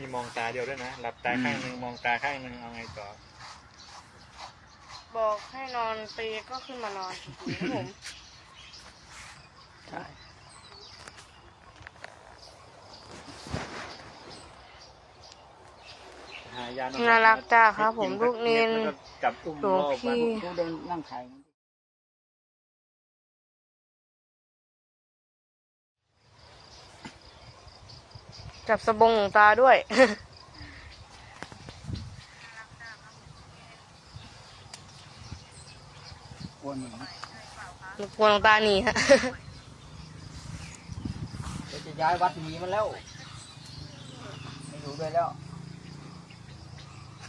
มีมองตาเดียวด้วยนะ หลับตาข้างหนึ่งมองตาข้างหนึ่งเอาไงต่อ บอกให้นอนเปรย์ก็ขึ้นมานอนครับผม ใช่ หายาหน่อยน่ารักจ้าครับผมลูกเนนแล้วก็จับอุ้มหลวงล่อพี่กูเดินนั่งขาย จับสบงของตาด้วย กวนหนีกลัวหลวงตาหนีฮะ เดี๋ยวจะย้ายวัดหนีมันแล้ว ไม่อยู่ด้วยแล้ว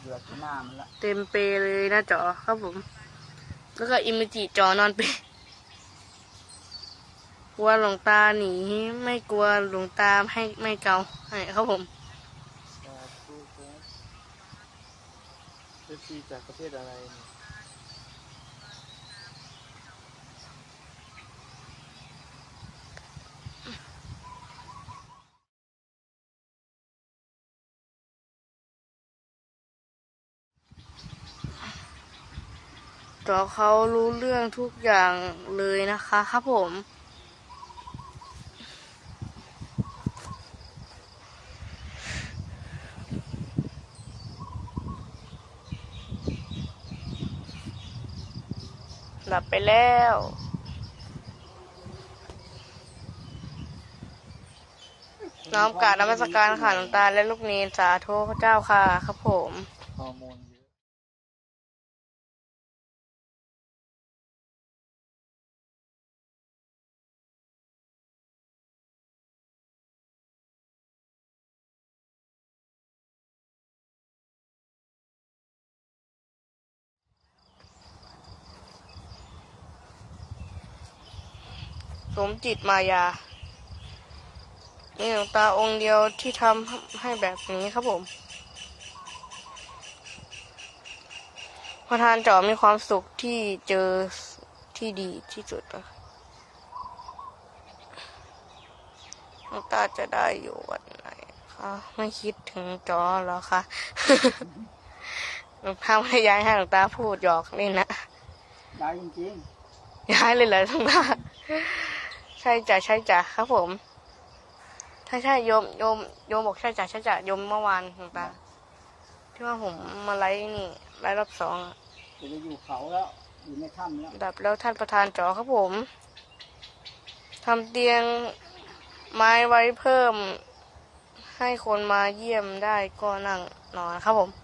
เดือดที่หน้ามันละ เต็มเปรย์เลยหน้าจอครับผม แล้วก็อิมจิจอนอนเปรย์ กลัวหลวงตาหนีไม่กลัวหลวงตาให้ไม่เกาให้ครับผมสาธุครับเอฟซีจากประเทศอะไรเนี่ยจอเขารู้เรื่องทุกอย่างเลยนะคะ ครับผม หลับไป แล้ว น้อมกราบนมัสการค่ะหลวงตาและลูกนีนสาธุพระเจ้าค่ะ ครับผม ฮอร์โมนเยอะ ส มจิตมายานี่หลวงตาองค์เดียวที่ทำให้แบบนี้ครับผมประธานจอมีความสุขที่เจอที่ดีที่สุดนะหลวงตาจะได้อยู่วันไหนคะไม่คิดถึงจอแล้วคะหลวงตาไม่ได้ย้ายให้หลวงตาพูดหยอกเล่นนะย้ายจริงย้ายเลยเหรอทั้งบ้าน ใช่จ้ะใช่จ้ะครับผมถ้าใช่โยมโยมโยมบอกใช่จ้ะใช่จ้ะโยมเมื่อวานหลวงตาที่ว่าผมมาไลฟ์นี่ไลฟ์รอบสองอะๆจะไปอยู่เขาแล้ว อยู่ในถ้ำแล้วดับแล้วท่านประธานจอครับผมทำเตียงไม้ไว้เพิ่ม ให้คนมาเยี่ยมได้ก็นั่งนอนครับผม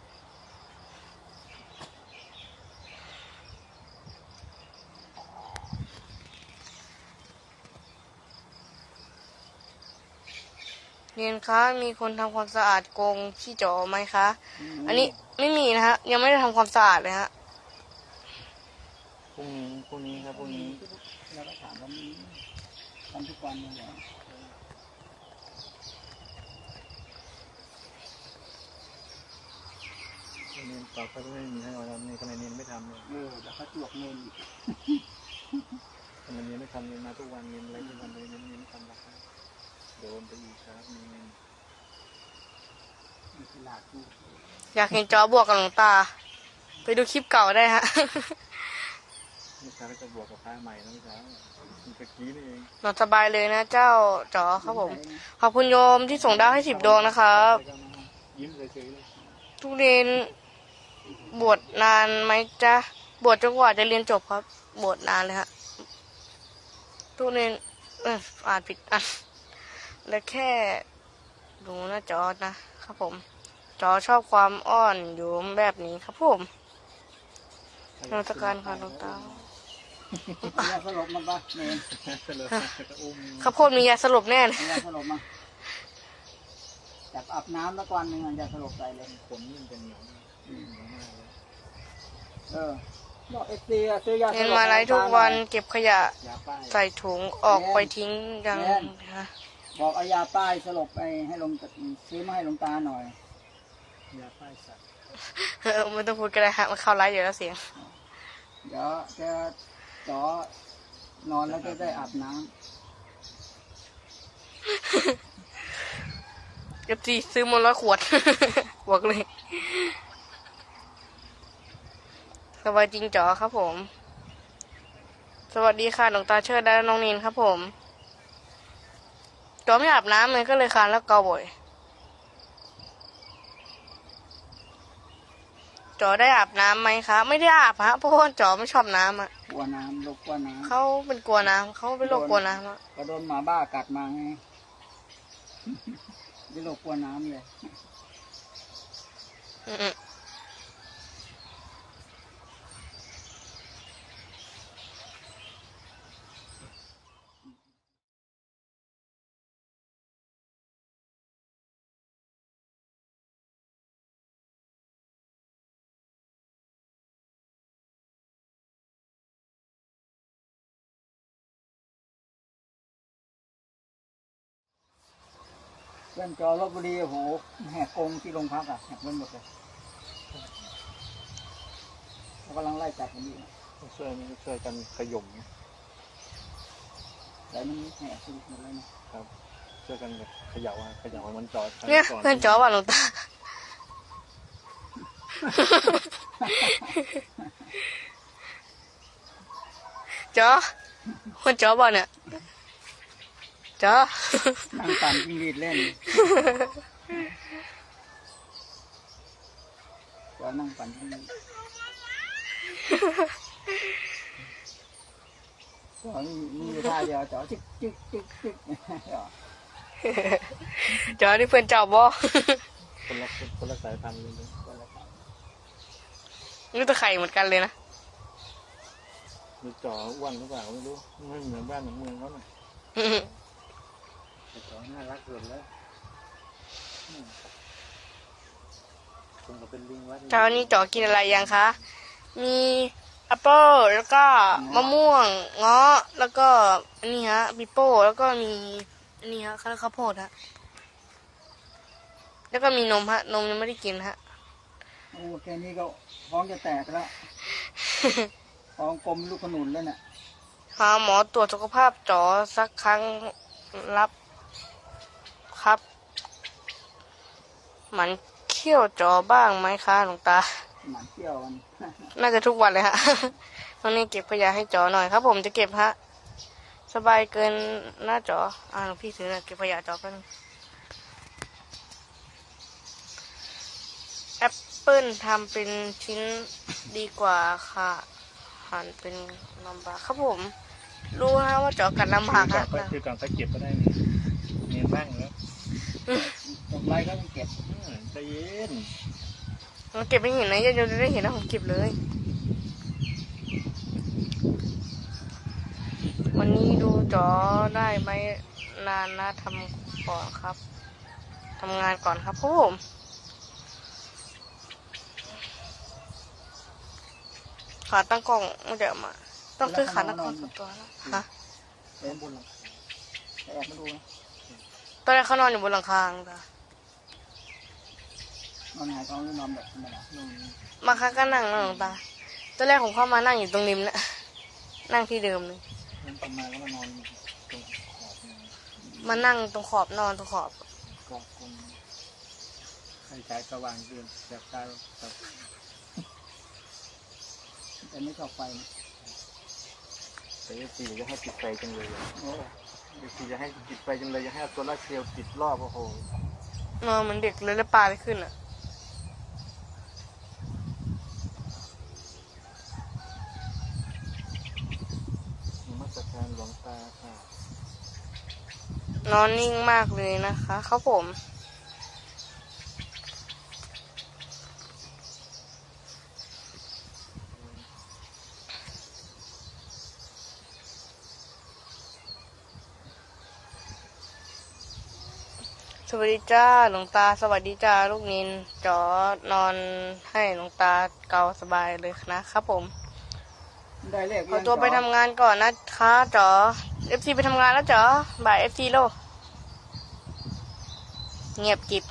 เรียนคะมีคนทำความสะอาดกรงที่จอไหมคะ อันนี้ไม่มีนะฮะ ยังไม่ได้ทำความสะอาดเลยฮะพรุ่งนี้พรุ่งนี้ครับพรุ่งนี้แล้วก็ถามว่ามีทำทุกวันเลยเหรอเนนต่อไปก็ไม่มีให้เราทำนี่ทำไมเนนไม่ทำเลยเออแล้วเขาจวกเงินอีกทำไมเนนไม่ทำเนนมาทุกวันเนนอะไรทุกวันเลยเนนเนนไม่ทำหรอกครับโด นไปอีกครับเนนมีตลาดกูอยากเห็นจอบวกกับหลวงตา ไปดูคลิปเก่าได้ฮะ เมื่อเช้าก็จะบวกกับพระใหม่นะเมื่อเช้าเมื่อกี้นี่เองนอนสบายเลยนะเจ้าจอครับผม ขอบคุณโยมที่ส่งดาวให้สิบดวงนะครับแล้วก็มายิ้มเฉยๆเลยทุเรียนบวชนานไหมจ๊ะ บวชจนกว่าจะเรียนจบครับ บวชนานเลยฮะทุเรียนเอออ่านผิดอะ และแค่ดูนะจอนะครับผม จอชอบความอ้อนอยู่แบบนี้ครับผมนมัสการค่ะหลวงตายาสลบมาปะเนยก็เลยก็อุ้มข้าวโพดมียาสลบแน่เลยยาสลบมาจับอาบน้ำแล้วก่อนหนึ่งอะยาสลบใส่เลยขนมันจะเหนียวมากเหนียวมากเลยเออบอกเอฟซีอะซื้อยาสลบเห็นมาไลฟ์ทุกวันเก็บขยะยาป้ายใส่ถุงออกไปทิ้งยังฮะ บอกเอายาป้ายสลบไปให้ลงซื้อมาให้หลวงตาหน่อยยาป้ายสัตว์เออไม่ต้องพูดก็ได้ฮะมันเข้าไลฟ์อยู่แล้วเสียงเดี๋ยวจะจ่อนอนแล้วจะได้อาบน้ำเอฟซีซื้อมาร้อยขวดบอกเลยสวัสดีจริงจ๋อครับผม สวัสดีค่ะหลวงตาเชิดและน้องนินครับผม จ๋อไม่อาบน้ำเลยก็เลยคานแล้วเกาบ่อยจ๋อได้อาบน้ำไหมคะไม่ได้อาบฮะเพราะว่าจ๋อไม่ชอบน้ำอะกลัวน้ำโรคกลัวน้เขาเป็นกลัวน้ำเขาเป็นโรคกลัวน้ำอะำก็โดนหมาบ้ากัดมาไงนี่โรคกลัวน้ำเลย เพื่อนจอลบบุรีโอ้โหแหกกรงที่โรงพักอะแหกเงินหมดเลยเขากำลังไล่จับกันอยู่นะช่วยช่วยกันขย่มแต่มันแหกสุดหมดเลยนะครับช่วยกันแบบเขย่าอะเขย่าให้มันจอดเนี่ยก่เพื่อนจ๋อว่าหลวงตาจ๋อเพื่อนจ๋อบอกเนี่ย จ๋อนั่งปั่นจิ้งหรีดเล่นจอนั่งปั่นจิ้งหรีดจอมีมีอยู่ท่าเดียวจอจิ๊กจิ๊กจิ๊กจิ๊กจ๋อนี่เพื่อนจ๋อบอกคนละคนละสายพันธุ์เลยนะนี่ตะไคร่เหมือนกันเลยนะมีจ่ออ้วนหรือเปล่าไม่รู้ไม่เหมือนบ้านเหมือนเมืองเขาหน่อยอืมแต่จ่อ น่ารักเกินแล้วอืมคงจะเป็นลิงวัดเช้านี้จ๋อกินอะไรยังคะ มีแอปเปิลแล้วก็มะม่วงเงาะแล้วก็อันนี้ฮะปิโป้แล้วก็มีอันนี้ฮะข้าวโพดฮะแล้วก็มีนมฮะ นมยังไม่ได้กินฮะโอ้แค่นี้ก็ท้องจะแตกแล้วท้องกลมลูกขนุนแล้วเนี่ยหาหมอตรวจสุขภาพจอสักครั้งรับ ครับ มันเขี้ยวจอบ้างไหมคะหลวงตา หมันเที่ยวมัน น่าจะทุกวันเลยฮะตอนนี้เก็บขยะให้จอหน่อยครับ ผมจะเก็บฮะ สบายเกินหน้าจอ อ่าหลวงพี่ถือหน่อยเก็บขยะจอแป๊บนึงแอปเปิลทำเป็นชิ้นดีกว่าค่ะ หั่นเป็นลำบากครับผม รู้ฮะว่าจอกัดลำบากคือฮะก่อนคือก่อนไปเก็บก็ได้นี่เนียนบ้างแล้ว ตกไรก็ไม่เก็บอืมใจเย็นมันเก็บไม่เห็นนะยังจะได้เห็นนะผมเก็บเลย วันนี้ดูจอได้ไหมนานนะทำก่อนครับทำงานก่อนครับครับผมขาตั้งกล้องไม่เดี๋ยวมา ต้องซื้อขาตั้งกล้องส่วนตัวแล้วฮะเดินบนหลังแอบมาดูนะ ตอนแรกเขานอนอยู่บนหลังคาจ้ะนอนหงายท้องหรือนอนแบบธรรมดาอืมมาค้าก็นั่งนะหลวงตา ตอนแรกผมเข้ามานั่งอยู่ตรงริมนะนั่งที่เดิมเลยมันประมาณแล้วมานอนตรงขอบเนี่ยมานั่งตรงขอบนอนตรงขอบ กอกคงให้ฉายสว่างเกินแบบตาแบบแต่ไม่ชอบไฟนะแต่ยังสีจะให้ติดไฟจังเลยอะโอ้ ยังสีจะให้ติดไฟจังเลยจะให้เอาตัวลาร์เซลล์ติดรอบโอ้โหนอนเหมือนเด็กเลยแล้วปลาไม่ขึ้นอะ นมัสการหลวงตาค่ะ นอนนิ่งมากเลยนะคะครับผม สวัสดีจ้าหลวงตาสวัสดีจ้าลูกนินจอนอนให้หลวงตาเกาสบายเลยนะครับผมได้เลขขอตัวไปทำงานก่อนนะคะจอเอฟซีไปทำงานแล้วจอบ่ายเอฟซีโลเงียบกิบ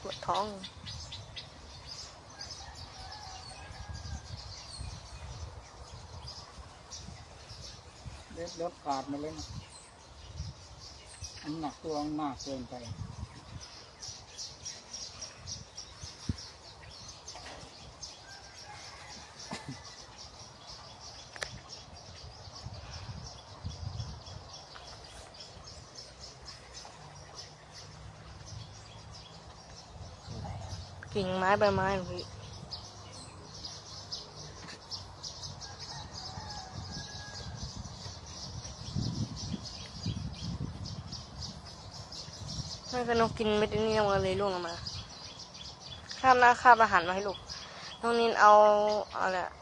ปวดท้อง เล็บเล็บขาดมาเลยนะ น้ำหนักตัวมากเกินไป กิ่งไม้ใบไม้หนูพี่ แม่ก็นกกินเม็ดนี้ลงมาเลยล่วงลงมาคาบหน้าคาบอาหารมาให้ลูกน้องนินเอาเอาอะไรอะ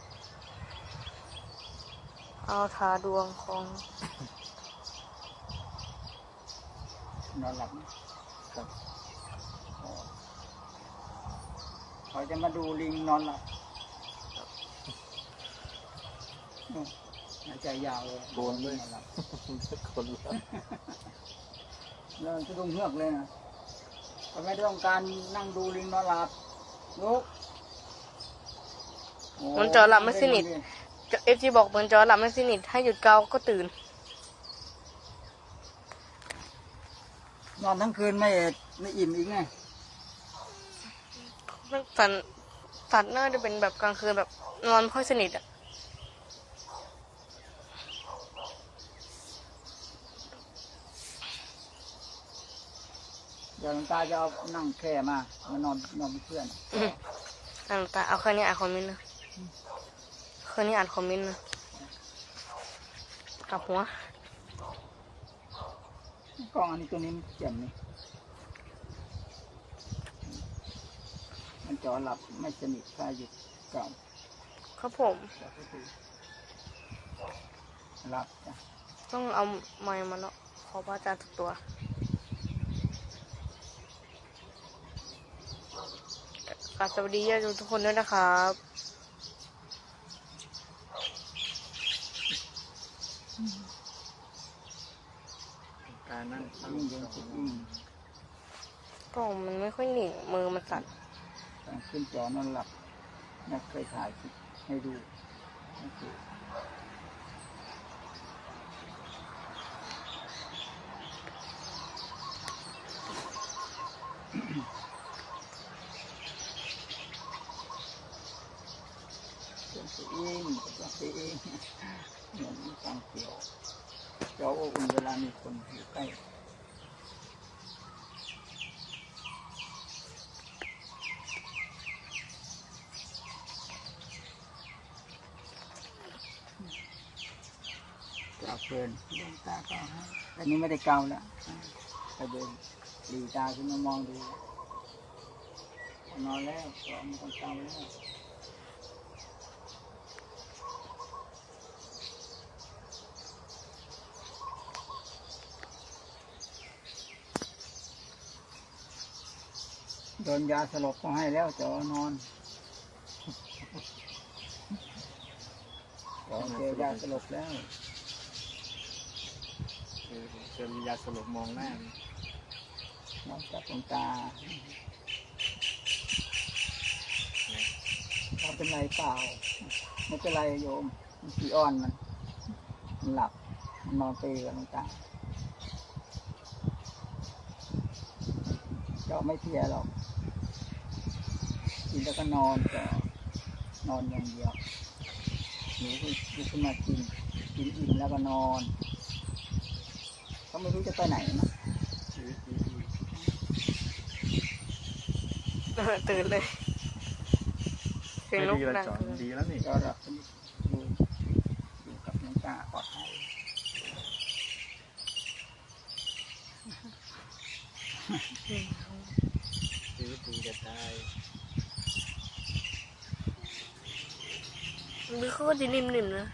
เอาทาดวงของนอนหลับนะครับอ๋อเขาจะมาดูลิงนอนหลับอืมหายใจยาวเลยโกนด้วยนอนหลับคนละ เดินสะดุ้งเฮือกเลยนะเขาไม่ต้องการนั่งดูลิงนอนหลับลุกโมันจอหลับไม่สนิทเอฟจีบอกเหมือนจอหลับไม่สนิทให้หยุดเกาก็ตื่น นอนทั้งคืนไม่ไม่อิ่มอีกไงสันสัตว์น่าจะเป็นแบบกลางคืนแบบนอนไม่ค่อยสนิทอะ เดี๋ยวหลวงตาจะเอานั่งแค่มามานอนนอนเป็นเพื่อนอืมอ่านตาเอาแค่นี้อ่านคอมเมนต์นะแค่นี้อ่านคอมเมนต์นะกลับหัวกล้องอันนี้ตัวนี้มันเจ็บนี่มันจอหลับไม่สนิทถ้าหยุดก่อนครับผม หลับจ้ะต้องเอาไม้มาเนาะขอพระอาจารย์ทุกตัว กราบสวัสดีญาติโยมทุกคนด้วยนะครับการนั่งตั้งยิ่งเย็นสุดยิ่งมันไม่ค่อยหนีมือมันสั่นขึ้นจอนอนหลับนักเคยถ่ายให้ดูนั่นคือเป็นตัวเองเป็นตัวเองเหมือนฟังเสียวเรา อบอุ่นเวลามีคนอยู่ใกล้กาเพลินดวงตากาให้แต่นี้ไม่ได้เกาแล้วไปเดินหลีตาขึ้นมามองดูนอนแล้วก็ไม่ต้องเกาแล้ว ดนยาสลบก็ให้แล้วจอนอนจอเจอยาสลบแล้วเออเจอมียาสลบมองหน้านอกจากดวงตาเราเป็นไรเปล่า ไม่เป็นไรโยมมันขี้อ้อนมัน มันหลับ มันนอนเปรย์กับดวงตาเจาะไม่เพลียหรอก กินแล้วก็นอนเจาะนอนอย่างเดียวหนูก็ลุกขึ้นมากินกินอิ่มแล้วก็นอนเขาไม่รู้จะไปไหนนะชีวิตดีตื่นเลยเสียงไม่นกดีแล้วดังจอนเกินดีแล้วนี่ก็รับอยู่อยู่กับน้องตาปลอดภัยชีวิตดีจะตาย มือเขาก็จะนิ่มๆนะ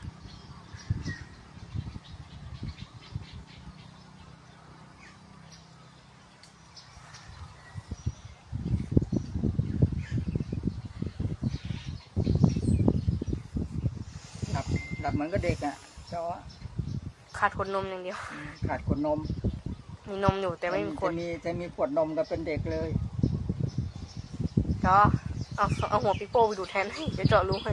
หลับหลับเหมือนกับเด็กอะจอขาดขวดนมอย่างเดียว ขาดขวดนมมีนมอยู่แต่ไม่มีขวจะดมีจะมีขวดนมก็เป็นเด็กเลยจอเอาเอาหัวปิโป้ไปดูดแทนให้เดี๋ยวเจาะรูให้